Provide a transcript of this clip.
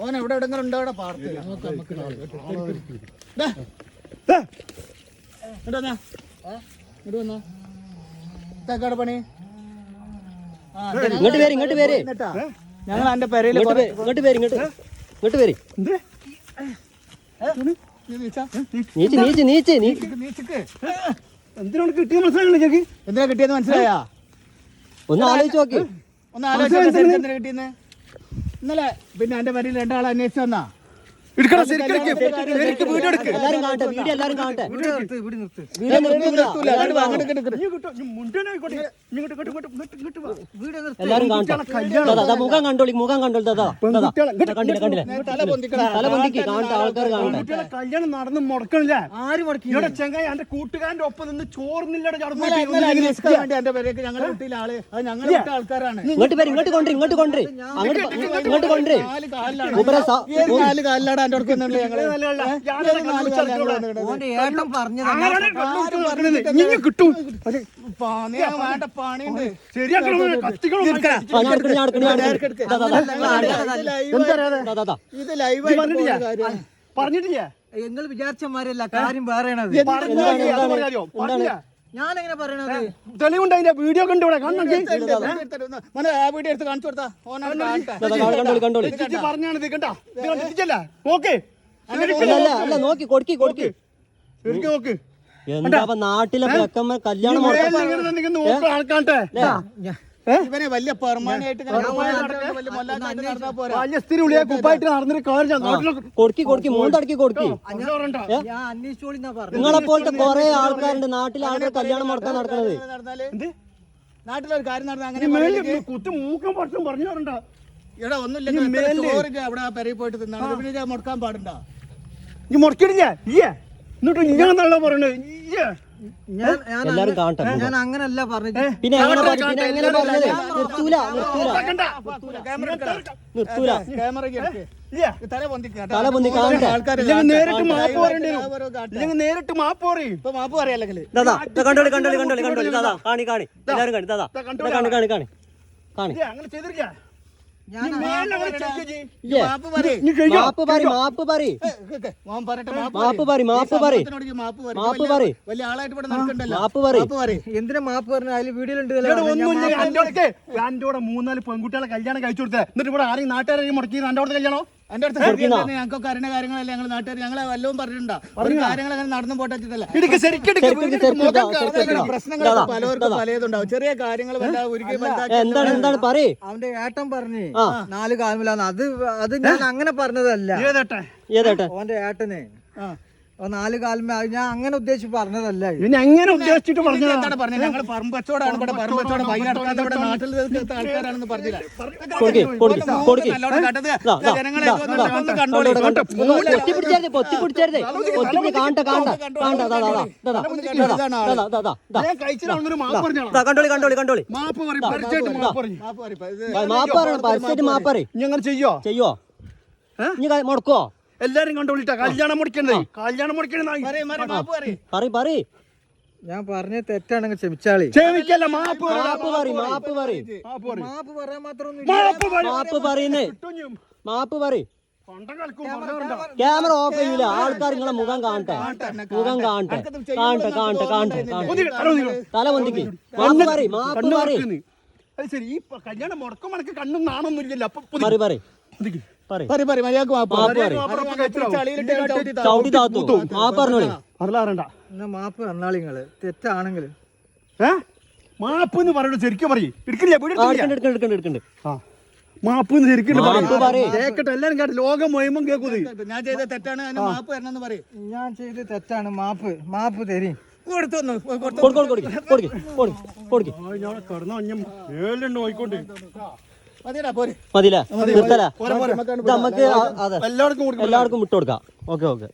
ഓൻ എവിടെ എവിടെങ്കിലും ഉണ്ടോ അവിടെ പാർത്ത് ദാ. ഇങ്ങോട്ട് വന്നാ. ഇങ്ങോട്ട് വന്നാ. ഇതാക്കാടെ പണി? ഇങ്ങോട്ട് പേര് ഇങ്ങോട്ട് പേര് ഞങ്ങൾ എന്റെ പെരയിൽ ഇങ്ങോട്ട് പേര് ഇങ്ങോട്ട് ഇങ്ങോട്ട്. പേര് നീച്ചാ. നീച്ച് നീച്ച് നീച്ച്. എന്തിനാണ് കിട്ടിയ മനസ്സിലായി എന്തിനാ കിട്ടിയെന്ന് മനസ്സിലായാ? ഒന്ന് ആലോചിച്ച് നോക്കി. ഒന്ന് ആലോചിച്ചു എന്തിനാ? കിട്ടിയെന്ന് ഇന്നലെ പിന്നെ എന്റെ വരിയിൽ രണ്ടാളെ അന്വേഷിച്ചു വന്നാ? വീഡിയോ എടുക്ക്. വീഡിയോ മുഖം കണ്ടോളി മുഖം കണ്ടോളി. കണ്ടില്ല? കണ്ടില്ല? ആൾക്കാർ കല്യാണം നടന്ന് മുടക്കണില്ല? ആര് മുടക്കി? ചെങ്കായ എന്റെ കൂട്ടുകാരന്റെ ഒപ്പം നിന്ന് ചോർന്നില്ലടെ പേരേക്ക് ഞങ്ങളുടെ വീട്ടിലെ ആൾ. അത് ഞങ്ങളുടെ ആൾക്കാരാണ്. ഇങ്ങോട്ട് ഇങ്ങോട്ട് കൊണ്ടേ ഇങ്ങോട്ട് കൊണ്ടേ അങ്ങോട്ട് ഇങ്ങോട്ട് കൊണ്ടേ കിട്ടും ഇത് പറഞ്ഞിട്ടില്ല നിങ്ങൾ വിചാരിച്ചന്മാരല്ല കാര്യം വേറെയാണ് ഞാൻ എങ്ങനെ പറയണത് തെളിവുണ്ട് അതിന്റെ വീഡിയോ കണ്ടു ഇവിടെ മോനെ ആ വീഡിയോ എടുത്ത് കാണിച്ചു കൊടുത്താ. ഓനാണ് പറഞ്ഞാണ് ഇത് കണ്ടാ. ഇത് നോക്ക്. അല്ല കൊടുക്കി കൊടുക്കി. ശരിക്കും നോക്ക്. എന്താ അപ്പൊ നാട്ടിലെ പെക്കമ്മ കല്യാണം ആൾക്കാട്ടെ വലിയ പെർമാനായിട്ട് വലിയ നടന്നിട്ട് നിങ്ങളെ പോലത്തെ കൊറേ ആൾക്കാരുണ്ട് നാട്ടിലാണ് ആളുകൾ കല്യാണം നടത്താൻ നടക്കുന്നത് നാട്ടിലൊരു കാര്യം നടന്നു അങ്ങനെ മൂക്കം പറഞ്ഞു തരണ്ട എടാ ഒന്നുമില്ല അവിടെ പോയിട്ട് പിന്നെ മുടക്കാൻ നീ എല്ലാരും കാണട്ടെ ഞാൻ അങ്ങനല്ല പറഞ്ഞത്. പിന്നെ അങ്ങനെ പിന്നെ അങ്ങനെ പറഞ്ഞത്? നിർത്തൂല നിർത്തൂല. നേരിട്ട് മാപ്പ് പറയും. മാപ്പ് പറയാല്ലെങ്കിൽ ദാദാ കണ്ടോളി കണ്ടോളി കണ്ടോളി കണ്ടോളി ദാദാ കാണി കാണി എല്ലാരും കാണി ദാദാ കാണി കാണി കാണി കാണി. അങ്ങനെ ചെയ്തിരിക്കാം. മാപ്പ് പറ മാപ്പ് പറ മാപ്പ് പറ മാപ്പ് പറ മാപ്പ് വലിയ മാപ്പ് എന്തിനാ മാപ്പ് പറഞ്ഞ? അതിൽ വീഡിയോയിലുണ്ട് മൂന്നാൽ പെൺകുട്ടികളെ കല്യാണം കഴിച്ചു കൊടുത്തേ. എന്നിട്ട് ഇവിടെ ആരെയും നാട്ടുകാരെയും മുടക്കി നാട്ടോടത്ത് കല്യാണോ? എന്റെ അടുത്ത് ഞങ്ങൾക്ക് അറിയുന്ന കാര്യങ്ങളല്ലേ ഞങ്ങൾ നാട്ടുകാർ ഞങ്ങളെ വല്ലതും പറഞ്ഞിട്ടുണ്ടോ? ഒരു കാര്യങ്ങൾ അങ്ങനെ നടന്നു ഇതാ. പ്രശ്നങ്ങൾ പലവർക്കും പലതുണ്ടാവും. ചെറിയ കാര്യങ്ങൾ എന്താണ് എന്താണ്? പറ അവന്റെ ഏട്ടൻ പറഞ്ഞു. നാല് കാലമില്ലാന്ന് അത് അത് ഞാൻ അങ്ങനെ പറഞ്ഞതല്ല. ഏതട്ടെ ഏതേട്ടെ ഓന്റെ ഏട്ടനെ. ആ. നാല് കാലമേ ഞാൻ അങ്ങനെ ഉദ്ദേശിച്ച് പറഞ്ഞതല്ല അങ്ങനെ പിന്നെ ഉദ്ദേശിച്ചിട്ട് പറഞ്ഞു നിങ്ങൾ പറഞ്ഞത് ഞങ്ങൾ പറമ്പച്ചോടാണ് ഇവിടെ പറമ്പച്ചോടെ പൈ നടക്കാത്ത ഇവിടെ നാട്ടിൽ ആൾക്കാരാണെന്ന് പറഞ്ഞില്ല. കൊടുക്കി നല്ലോണം ജനങ്ങളെ ദാ, ദാ, ഒന്ന് കണ്ടോളി. കാണട്ടെ കാണട്ടെ കാണട്ടെ ദാ, ദാ, ദാ, ദാ, ദാ, ദാ, ദാ, ദാ, ദാ, ദാ. ഞാൻ കഴിച്ചിട്ടാണെന്നൊരു മാപ്പ് പറഞ്ഞാണ് ദാ, കണ്ടോളി കണ്ടോളി കണ്ടോളി. മാപ്പ് പറയും പരിചയമായിട്ട് മാപ്പ് പരസ്യമായിട്ട് അങ്ങനെ ചെയ്യോ? ചെയ്യോ? ഇനി മുടക്കോ എല്ലാരും കണ്ടുപിടിട്ടാ കല്യാണം മുടിക്കണ്ട കല്യാണം മുടിക്കണ്ട പറ ഞാൻ പറഞ്ഞ തെറ്റാണെങ്കിൽ ക്ഷമിച്ചാളി. ക്ഷമിക്കല്ല മാപ്പ് മാപ്പ് പറയും മാപ്പ് പറയും. മാപ്പ് പറയാൻ മാത്രം മാപ്പ് പറയുന്നേ. മാപ്പ് പറയും. ക്യാമറ ഓഫ് ചെയ്യൂല. ആൾക്കാർ നിങ്ങളെ മുഖം കാണട്ടെ. മുഖം കാണട്ടെ. കാണട്ടെ. കാണട്ടെ കാണട്ടെ തല പൊന്തിക്ക്. മാപ്പ് പറയും മാപ്പ് പറയും. കല്യാണം മുടക്കം കണ്ണും നാണൊന്നും ഇല്ലല്ലോ. അപ്പൊ പറയും പറയ്, പറയ്, മര്യാദയ്ക്ക് മാപ്പ് ചവിട്ടി താത്തു. മാപ്പ് പറഞ്ഞോളി. അറിയാറണ്ട എന്നാ മാപ്പ് തന്നാളി തെറ്റാണെങ്കിൽ ഏ? മാപ്പ് എന്ന് പറയുന്നത് ശരിക്കും പറയും. എടുക്കില്ല. എടുക്കണ്ട് എടുക്കണ്ട് എടുക്കണ്ട് ആ. മാപ്പ് എന്ന് ശരിക്കും. കേക്കട്ടെ എല്ലാരും കേട്ടെ ലോകം മൊയ്മം കേക്കുന്നത് ഞാൻ ചെയ്ത തെറ്റാണ് മാപ്പ് തരണമെന്ന് പറയും. ഞാൻ ചെയ്ത തെറ്റാണ് മാപ്പ്. മാപ്പ് തരും. കൊടുത്തു കൊടുക്കും കൊടുക്കും കൊടുക്കും. കൊടുക്കും കൊടുക്കും. ഞാൻ കിടന്നു മതിയടാ പോരെ മതിയില്ലേ? നിർത്തല? നമുക്ക് എല്ലാവർക്കും എല്ലാവർക്കും വിട്ടു കൊടുക്കാം ഓക്കെ ഓക്കെ.